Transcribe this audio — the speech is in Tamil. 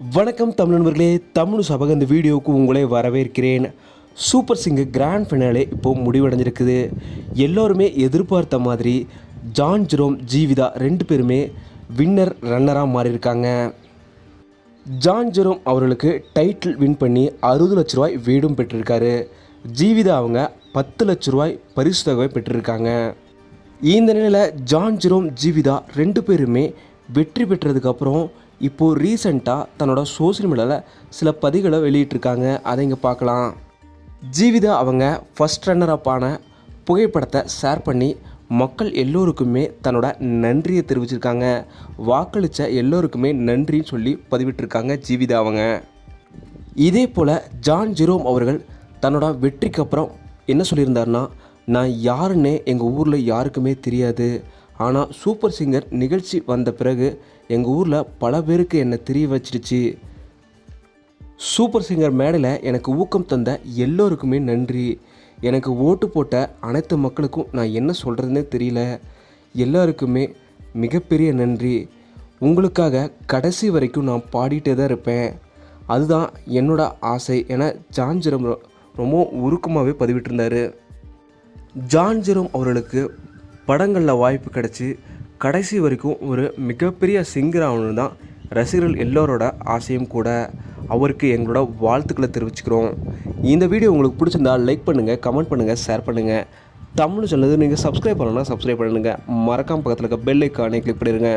வணக்கம் தமிழ் நண்பர்களே தமிழ் சபக இந்த வீடியோவுக்கு உங்களை வரவேற்கிறேன். சூப்பர் சிங்கர் கிராண்ட் ஃபினாலே இப்போ முடிவடைஞ்சிருக்குது. எல்லோருமே எதிர்பார்த்த மாதிரி ஜான் ஜெரோம் ஜீவிதா ரெண்டு பேருமே வின்னர் ரன்னராக மாறியிருக்காங்க. ஜான் ஜெரோம் அவர்களுக்கு டைட்டில் வின் பண்ணி அறுபது லட்ச ரூபாய் வீடும் பெற்றிருக்காரு. ஜீவிதா அவங்க பத்து லட்ச ரூபாய் பரிசு தொகை பெற்றிருக்காங்க. இந்த நிலையில் ஜான் ஜெரோம் ஜீவிதா ரெண்டு பேருமே வெற்றி பெற்றதுக்கப்புறம் இப்போது ரீசண்டாக தன்னோட சோஷியல் மீடியாவில் சில பதிகளை வெளியிட்டிருக்காங்க. அதை இங்கே பார்க்கலாம். ஜீவிதா அவங்க ஃபஸ்ட் ரன்னரப்பான புகைப்படத்தை ஷேர் பண்ணி மக்கள் எல்லோருக்குமே தன்னோட நன்றியை தெரிவிச்சிருக்காங்க. வாக்களித்த எல்லோருக்குமே நன்றின்னு சொல்லி பதிவிட்டிருக்காங்க ஜீவிதா அவங்க. இதே போல் ஜான் ஜெரோம் அவர்கள் தன்னோட வெற்றிக்கு அப்புறம் என்ன சொல்லியிருந்தாருன்னா நான் யாருன்னே எங்கள் ஊரில் யாருக்குமே தெரியாது. ஆனால் சூப்பர் சிங்கர் நிகழ்ச்சி வந்த பிறகு எங்கள் ஊரில் பல பேருக்கு என்னை தெரிய வச்சிடுச்சு. சூப்பர் சிங்கர் மேடையில் எனக்கு ஊக்கம் தந்த எல்லோருக்குமே நன்றி. எனக்கு ஓட்டு போட்ட அனைத்து மக்களுக்கும் நான் என்ன சொல்கிறதுனே தெரியல. எல்லாருக்குமே மிகப்பெரிய நன்றி. உங்களுக்காக கடைசி வரைக்கும் நான் பாடிட்டே தான் இருப்பேன். அதுதான் என்னோட ஆசை என ஜான்ஜிரம் ரொம்ப உருக்கமாகவே பதிவிட்டிருந்தார். ஜான் ஜெரோம் அவர்களுக்கு படங்களில் வாய்ப்பு கிடச்சி கடைசி வரைக்கும் ஒரு மிகப்பெரிய சிங்கர் ஆகணும்னு தான் ரசிகர்கள் எல்லோரோட ஆசையும் கூட அவருக்கு எங்களோட வாழ்த்துக்களை தெரிவிச்சுக்கிறோம். இந்த வீடியோ உங்களுக்கு பிடிச்சிருந்தா லைக் பண்ணுங்கள் கமெண்ட் பண்ணுங்கள் ஷேர் பண்ணுங்கள் தமிழ் சொன்னது நீங்கள் சப்ஸ்கிரைப் பண்ணணும்னா சப்ஸ்கிரைப் பண்ணுங்கள் மறக்காம பக்கத்தில் இருக்க பெல் ஐக்கானே கிளிக் பண்ணிடுங்க.